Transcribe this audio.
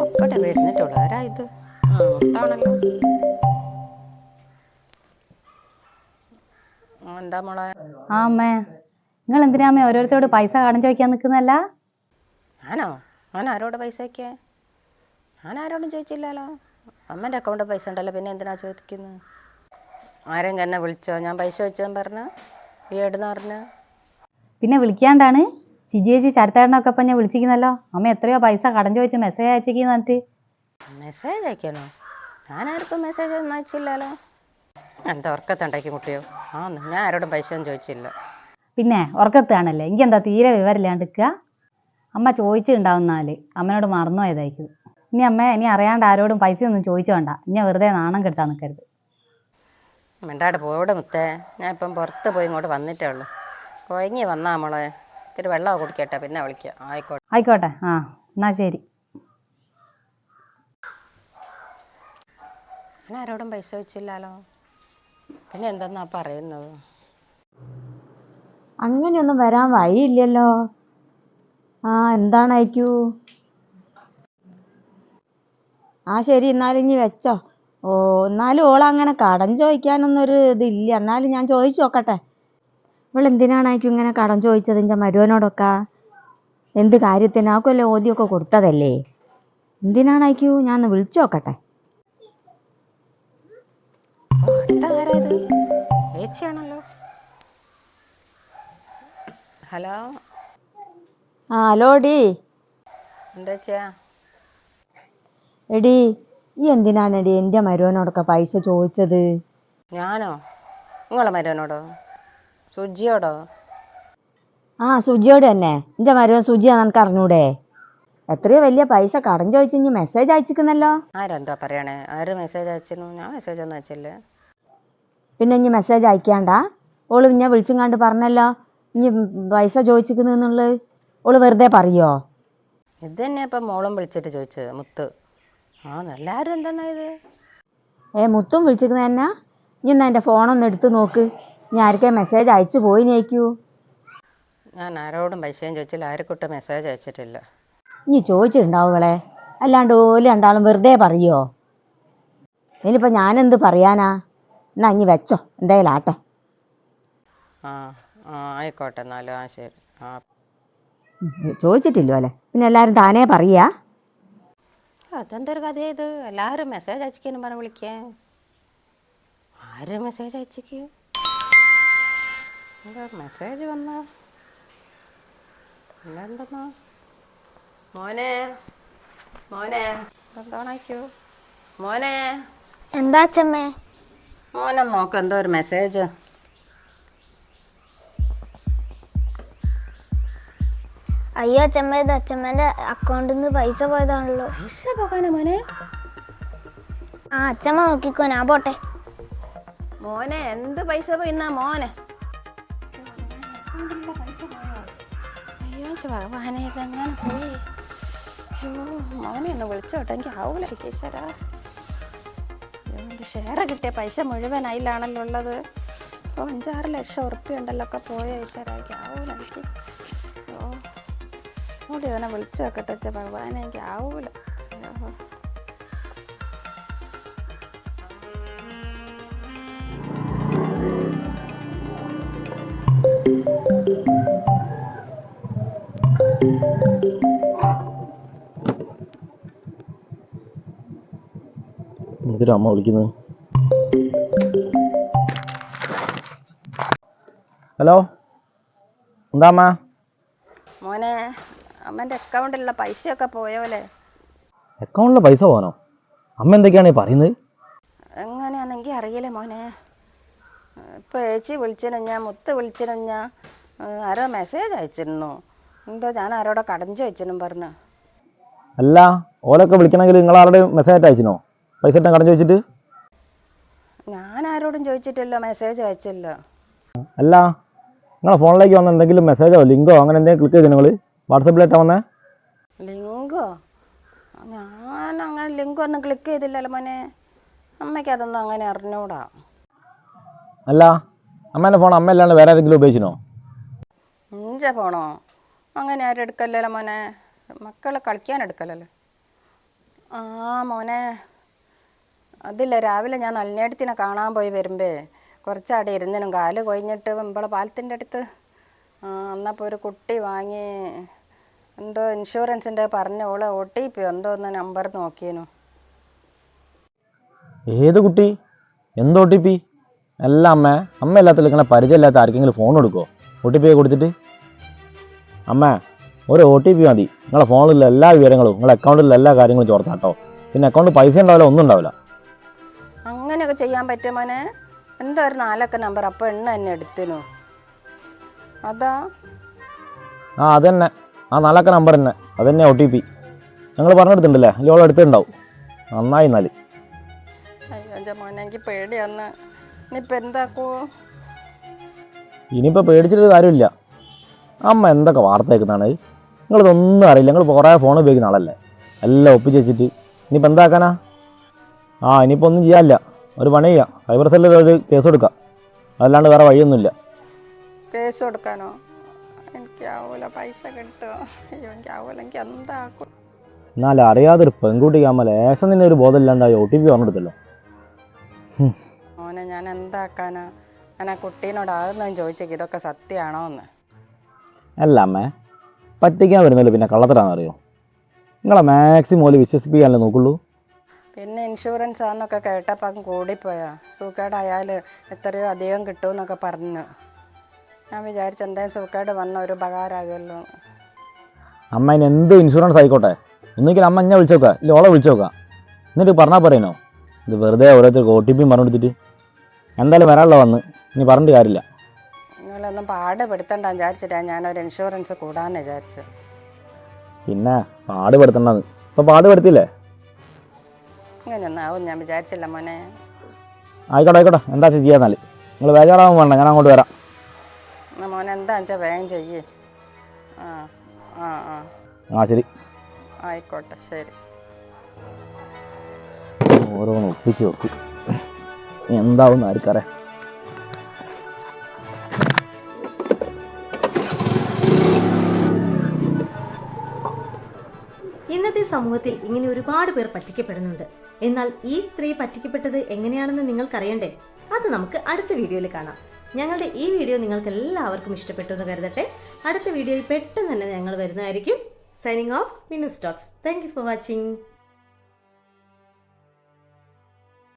ഒക്കടെ വരുന്നിട്ടുള്ളൂ. ആരാ ഇത്? ആ മൊത്താണല്ലോ. ആ, എന്താ മോളെ? ആ അമ്മേ. നിങ്ങൾ എന്തിനാ അമ്മേ ഓരോരുത്തരോട് പൈസ കടം ചോദിക്കാൻ നിൽക്കുന്നല്ല ഞാനോ? ഞാൻ ആരോട് പൈസ വയ്ക്കേ ഞാൻ ആരോടും ചോദിച്ചില്ലല്ലോ. അമ്മന്റെ അക്കൗണ്ടിൽ പൈസ ഉണ്ടല്ലോ പിന്നെ എന്തിനാ ചോദിക്കുന്നത് ആരെങ്കിലും എന്നെ വിളിച്ചോ? ഞാൻ പൈസ വെച്ചെന്ന് പറഞ്ഞു ഈ എടുന്ന് പറഞ്ഞു? പിന്നെ വിളിക്കാണ്ടാണ്? ചിജി ചേച്ചി ചരത്തേടനൊക്കെ ഇപ്പം ഞാൻ വിളിച്ചിരിക്കുന്നല്ലോ. അമ്മ എത്രയോ പൈസ കടം ചോദിച്ച് മെസ്സേജ് അയച്ചിരിക്കുന്നു എന്നിട്ട് മെസ്സേജ് അയക്കാനോ? ഞാൻ ആർക്കും മെസ്സേജ് ഒന്നും അയച്ചില്ലല്ലോ. എന്താ ഉറക്കത്തുണ്ടാക്കി കുട്ടിയോ? ആ ഞാൻ ആരോടും പൈസ ഒന്നും ചോദിച്ചില്ല. പിന്നെ ഉറക്കത്താണല്ലേ എനിക്ക് എന്താ തീരെ വിവരമില്ലാണ്ട് നിൽക്കുക? അമ്മ ചോദിച്ചിട്ടുണ്ടാവുന്നാൽ അമ്മനോട് മറന്നുപോയതായിരിക്കും ഇനി അമ്മ ഇനി അറിയാണ്ട് ആരോടും പൈസ ഒന്നും ചോദിച്ചോണ്ട ഇനി വെറുതെ നാണം കെട്ടാൻ നിൽക്കരുത്. മിണ്ടാട് പോവിടെ മുത്തേ. ഞാൻ ഇപ്പം പുറത്ത് പോയി ഇങ്ങോട്ട് വന്നിട്ടേ ഉള്ളൂ. കൊയങ്ങി വന്നാ മോളെ. ഇത്തിരി വെള്ളമൊക്കെ കുടിക്കട്ടെ പിന്നെ വിളിക്കാം. ആയിക്കോട്ടെ. ആയിക്കോട്ടെ. ആ എന്നാ ശരി. ഞാൻ ആരോടും പൈസ വെച്ചില്ലല്ലോ പിന്നെ എന്തെന്നാ പറയുന്നത്? അങ്ങനെയൊന്നും വരാൻ വഴിയില്ലല്ലോ. ആ എന്താണ് അയക്കൂ ആ ശരി എന്നാലും ഇനി വെച്ചോ. ഓ എന്നാലും ഓളങ്ങനെ കടം ചോദിക്കാനൊന്നും ഒരു ഇതില്ല. എന്നാലും ഞാൻ ചോദിച്ചു നോക്കട്ടെ. ഇവൾ എന്തിനാണ് അയക്കും ഇങ്ങനെ കടം ചോദിച്ചത് എന്റെ മരുവനോടൊക്കെ? എന്ത് കാര്യത്തിന്? ആക്കുമല്ലേ ഓദ്യമൊക്കെ കൊടുത്തതല്ലേ? എന്തിനാണ് അയക്കൂ ഞാൻ ഒന്ന് വിളിച്ചു നോക്കട്ടെ ചേച്ചിയാണല്ലോ ഹലോ? ആ ഹലോടി എന്താ ചെയ്യാ എടി ഈ എന്തിനാണ് എടി എന്റെ മരുവനോടൊക്കെ പൈസ ചോദിച്ചത്? ഞാനോ? നിങ്ങളെ മരുവനോടോ? സുജിയോടോ? ആ സുജിയോട് തന്നെ. എന്റെ മരുവൻ സുജിയാ നിനക്ക് അറിഞ്ഞൂടെ? എത്രയോ വലിയ പൈസ കടം ചോദിച്ചു ഇനി മെസ്സേജ് അയച്ചിക്കുന്നല്ലോ ആരെന്താ പറയണേ? ആര് മെസ്സേജ് അയച്ചിരുന്നു? ഞാൻ മെസ്സേജ് ഒന്നും അയച്ചില്ലേ. പിന്നെ ഇനി മെസ്സേജ് അയക്കാണ്ടാ? ഓൾ ഞാൻ വിളിച്ചും കണ്ട് പറഞ്ഞല്ലോ? ഇനി പൈസ ചോദിച്ചിക്കുന്നുള്ളത് ഓൾ വെറുതെ പറയോ? ഇത് തന്നെ ഇപ്പം മോളും വിളിച്ചിട്ട് ചോദിച്ചത് മുത്ത്. ആ എല്ലാവരും എന്താ ഇത്? ഏ മുത്തും വിളിച്ചിരിക്കുന്ന തന്നെ ഇനി എന്നാ എന്റെ ഫോണൊന്ന് എടുത്ത് നോക്ക്. ഇനി ആർക്കെ മെസ്സേജ് അയച്ചു പോയി നയിക്കൂ ഞാൻ ആരോടും പൈസയും ചോദിച്ചില്ല ആരെക്കൂട്ട് മെസ്സേജ് അയച്ചിട്ടില്ല. ഇനി ചോദിച്ചിട്ടുണ്ടാവുകളെ അല്ലാണ്ട് ഓൽ രണ്ടാളും വെറുതെ പറയോ? ഇനിയിപ്പോൾ ഞാനെന്ത് പറയാനാ? എന്നാ ഇനി വെച്ചോ എന്തായാലും ആട്ടെ. ആ ആ ആയിക്കോട്ടെ എന്നാലും ആ ശരി. ആ. ചോദിച്ചിട്ടില്ലോ അല്ലേ? പിന്നെ എല്ലാവരും താനേ പറയാ? അതെന്തൊരു കഥ ഇത്? എല്ലാവരും മെസ്സേജ് അയച്ചിക്കാനും പറഞ്ഞ് വിളിക്കേ. ആരും മെസ്സേജ് അയച്ചിക്ക് എന്താ മെസ്സേജ് വന്ന? പിന്നെന്തെന്നാ? മോനെ മോനെ. എന്താണ് മോനെ. എന്താ അച്ഛമ്മേ? മോനെ നോക്ക എന്തോ ഒരു മെസ്സേജ്. അയ്യോ അച്ഛമ്മ ഇത് അച്ഛമ്മേന്റെ അക്കൗണ്ടിൽ നിന്ന് പൈസ പോയതാണല്ലോ. പൈസ പോകാനാ മോനെ? ആ അച്ഛമ്മ നോക്കിക്കോ ഞാൻ പോട്ടെ. മോനെ എന്ത് പൈസ പോയിന്നാ മോനെ? അയ്യോ ശ്ശെ ഭഗവാനെ ഇതെങ്ങനെ പോയി. അയ്യോ മോനെ ഒന്ന് വിളിച്ചോട്ടെ. എനിക്ക് ആവൂല ഈശ്വരാ ഷെയർ കിട്ടിയ പൈസ മുഴുവൻ അതിലാണല്ലോ ഉള്ളത്. അപ്പോൾ അഞ്ചാറ് ലക്ഷം ഉറുപ്പ്യ ഉണ്ടല്ലോ ഒക്കെ പോയ ഈശ്വര. എനിക്ക് ആവൂല എനിക്ക്. ഓ കൂടി അവനെ വിളിച്ചു നോക്കട്ടെ ഭഗവാനെ എനിക്ക് ആവൂല. എന്തിനാ അമ്മ വിളിക്കുന്നത് ഹലോ? എന്താ അമ്മ? മോനെ അമ്മന്റെ അക്കൗണ്ടിലുള്ള പൈസയൊക്കെ പോയോലെ അക്കൗണ്ടിലെ പൈസ പോകാനോ അമ്മ എന്തൊക്കെയാണ് ഈ പറയുന്നത്? എങ്ങനെയാണെങ്കിൽ അറിയില്ല മോനെ. ഇപ്പോൾ ഏച്ചി വിളിച്ചിരുന്ന മുത്ത് വിളിച്ചിരുന്ന ആരോ മെസ്സേജ് അയച്ചിരുന്നു. എന്തോ ഞാൻ ആരോടെ കടഞ്ചു ചോദിച്ചെന്നും പറഞ്ഞു. അല്ല ഓലൊക്കെ വിളിക്കണമെങ്കിൽ നിങ്ങൾ ആരുടെ മെസ്സേജ് അയച്ചിനോ പൈസ കടഞ്ഞു വെച്ചിട്ട്? ഞാൻ ആരോടും ചോദിച്ചിട്ടില്ല മെസ്സേജ് അയച്ചില്ല. അല്ല നിങ്ങളെ ഫോണിലേക്ക് വന്ന എന്തെങ്കിലും മെസ്സേജോ ലിങ്കോ അങ്ങനെ എന്തെങ്കിലും ക്ലിക്ക് ചെയ്തു നിങ്ങൾ വാട്സപ്പിലേറ്റാ വന്നേ? ലിങ്കോ? ഞാൻ അങ്ങനെ ലിങ്ക് ഒന്നും ക്ലിക്ക് ചെയ്തില്ലല്ലോ മോനെ. അമ്മയ്ക്ക് അതൊന്നും അങ്ങനെ അറിഞ്ഞൂടാ. അല്ല അമ്മേന്റെ ഫോൺ അമ്മ അല്ലാണ്ട് വേറെ ആരെങ്കിലും ഉപയോഗിച്ചിനോ? ഇഞ്ച ഫോണോ അങ്ങനെ ആരും എടുക്കല്ലല്ലോ മോനെ. മക്കൾ കളിക്കാൻ എടുക്കലല്ലേ ആ മോനെ. അതില്ല രാവിലെ ഞാൻ നളിനേടത്തിനെ കാണാൻ പോയി വരുമ്പേ. കുറച്ചവിടെ ഇരുന്നിനും കാൽ കൊഴിഞ്ഞിട്ട് ഇമ്പളെ പാലത്തിന്റെ അടുത്ത്. അന്നപ്പോൾ ഒരു കുട്ടി വാങ്ങി എന്തോ ഇൻഷുറൻസിന്റെ പറഞ്ഞ ഓളെ ഒ ടി പി എന്തോ ഒന്ന് നമ്പർ നോക്കിയേനു. ഏത് കുട്ടി? എന്തോ ഒ ടി പി അല്ല അമ്മ അമ്മ എല്ലാത്തിലും ഇങ്ങനെ പരിചയമില്ലാത്ത ആർക്കെങ്കിലും ഫോൺ കൊടുക്കുമോ ഒ ടി പി കൊടുത്തിട്ട്? അമ്മ ഒരു ഒ ടി പി മതി. നിങ്ങളെ ഫോണിലുള്ള എല്ലാ വിവരങ്ങളും നിങ്ങളുടെ അക്കൗണ്ടിലുള്ള എല്ലാ കാര്യങ്ങളും ചോർത്താട്ടോ പിന്നെ അക്കൗണ്ട് പൈസ ഉണ്ടാവില്ല ഒന്നും ഉണ്ടാവില്ല. അങ്ങനെയൊക്കെ ചെയ്യാൻ പറ്റുമോ മോനെ? എന്താ ഒരു നാലൊക്കെ നമ്പർ അപ്പോൾ എണ്ണ തന്നെ എടുത്തിനു? അതാ. ആ അതന്നെ. ആ നാലക്ക നമ്പർ തന്നെ. അതന്നെ ഒ ടി പി ഞങ്ങൾ പറഞ്ഞെടുത്തിട്ടുണ്ടല്ലേ? അല്ലെങ്കിൽ ഓൾ എടുത്തിട്ടുണ്ടാവും നന്നായി എന്നാൽ അയ്യോ മോനെ എനിക്ക് പേടിയാന്ന് ഇനിയിപ്പോൾ ഇനിയിപ്പോൾ പേടിച്ചിട്ട് കാര്യമില്ല. അമ്മ എന്തൊക്കെ വാർത്ത കേൾക്കുന്നതാണ് നിങ്ങളിതൊന്നും അറിയില്ല. നിങ്ങൾ കുറേ ഫോൺ ഉപയോഗിക്കുന്ന ആളല്ലേ? എല്ലാം ഒപ്പിച്ച് വെച്ചിട്ട്. ഇനിയിപ്പോൾ എന്താക്കാനാ? ആ ഇനിയിപ്പോൾ ഒന്നും ചെയ്യാനില്ല. ഒരു പണി ചെയ്യാം. സൈബർ സെല്ലിൽ ഒരു കേസ് കൊടുക്കാം. അതല്ലാണ്ട് വേറെ വഴിയൊന്നുമില്ല. കേസ് കൊടുക്കാനോ? എനിക്കാവൂല. പൈസ അയ്യോ എനിക്കാവൂല. എനിക്ക് എന്താക്കും എന്നാൽ അറിയാതെ ഒരു പെൺകുട്ടിക്ക് അമ്മ ലേശം തന്നെ ഒരു ബോധമില്ലാണ്ടായി. ഒ ടി പി പറഞ്ഞെടുത്തല്ലോ ഞാൻ എന്താക്കാനാ ഞാൻ ആ കുട്ടീനോട് ആകുന്നു ചോദിച്ചേക്ക് ഇതൊക്കെ സത്യമാണോ എന്ന് അല്ല അമ്മേ പറ്റിക്കാൻ വരുന്നല്ലോ പിന്നെ കള്ളത്തരാണെന്നറിയോ നിങ്ങളെ മാക്സിമം ഓൽ വിശ്വസിപ്പിക്കാനല്ലേ നോക്കുള്ളൂ? പിന്നെ ഇൻഷുറൻസ് ആണെന്നൊക്കെ കേട്ടപ്പോൾ അങ്ങ് കൂടിപ്പോയാ. സൂക്കേടായാൽ എത്രയോ അധികം കിട്ടുമെന്നൊക്കെ പറഞ്ഞു. ഞാൻ വിചാരിച്ച എന്തായാലും സൂക്കേട് വന്ന ഒരു ഉപകാരമാകുമല്ലോ അമ്മ ഇനി എന്ത് ഇൻഷുറൻസ് ആയിക്കോട്ടെ? ഒന്നുകിൽ അമ്മ എന്നെ വിളിച്ചു നോക്കുക ഇല്ല ഓളെ വിളിച്ചു നോക്കുക എന്നിട്ട് പറഞ്ഞാൽ പറയണോ? ഇത് വെറുതെ ഓരോരുത്തർക്ക് ഒ ടി പിയും പറഞ്ഞു കൊടുത്തിട്ട് എന്തായാലും വരാനുള്ള വന്ന്. ഇനി പറഞ്ഞിട്ട് കാര്യമില്ല. നിങ്ങളൊന്നും പാടുപെടുത്തണ്ട വിചാരിച്ചിട്ടാണ് ഞാനൊരു ഇൻഷുറൻസ് കൂടാന്ന് വിചാരിച്ചു പിന്നെ പാടുപെടുത്തണ്ടത് പാട് പാടുപെടുത്തില്ലേ? ഇങ്ങനെയൊന്നും ആവും ഞാൻ വിചാരിച്ചില്ല മോനെ. ആയിക്കോട്ടെ ആയിക്കോട്ടെ. എന്താ ചെയ്യാന്നാൽ നിങ്ങൾ ബേജാറാവാൻ വേണ്ട ഞാൻ അങ്ങോട്ട് വരാം. എന്നാ മോനെ എന്താ വെച്ചാൽ വേഗം ചെയ്യേ. ആ ആ ആ. ആ ശരി. ആയിക്കോട്ടെ ശരി. ഓരോന്ന് ഒപ്പിച്ച് വെക്കും. എന്താവും ആർക്കറിയാം. ഇന്നത്തെ സമൂഹത്തിൽ ഇങ്ങനെ ഒരുപാട് പേർ പറ്റിക്കപ്പെടുന്നുണ്ട്. എന്നാൽ ഈ സ്ത്രീ പറ്റിക്കപ്പെട്ടത് എങ്ങനെയാണെന്ന് നിങ്ങൾക്കറിയണ്ടേ? അത് നമുക്ക് അടുത്ത വീഡിയോയിൽ കാണാം. ഞങ്ങളുടെ ഈ വീഡിയോ നിങ്ങൾക്ക് എല്ലാവർക്കും ഇഷ്ടപ്പെട്ടു എന്ന് കരുതട്ടെ. അടുത്ത വീഡിയോയിൽ പെട്ടെന്ന് തന്നെ ഞങ്ങൾ വരുന്നതായിരിക്കും. Signing off Minu Stokes thank for watching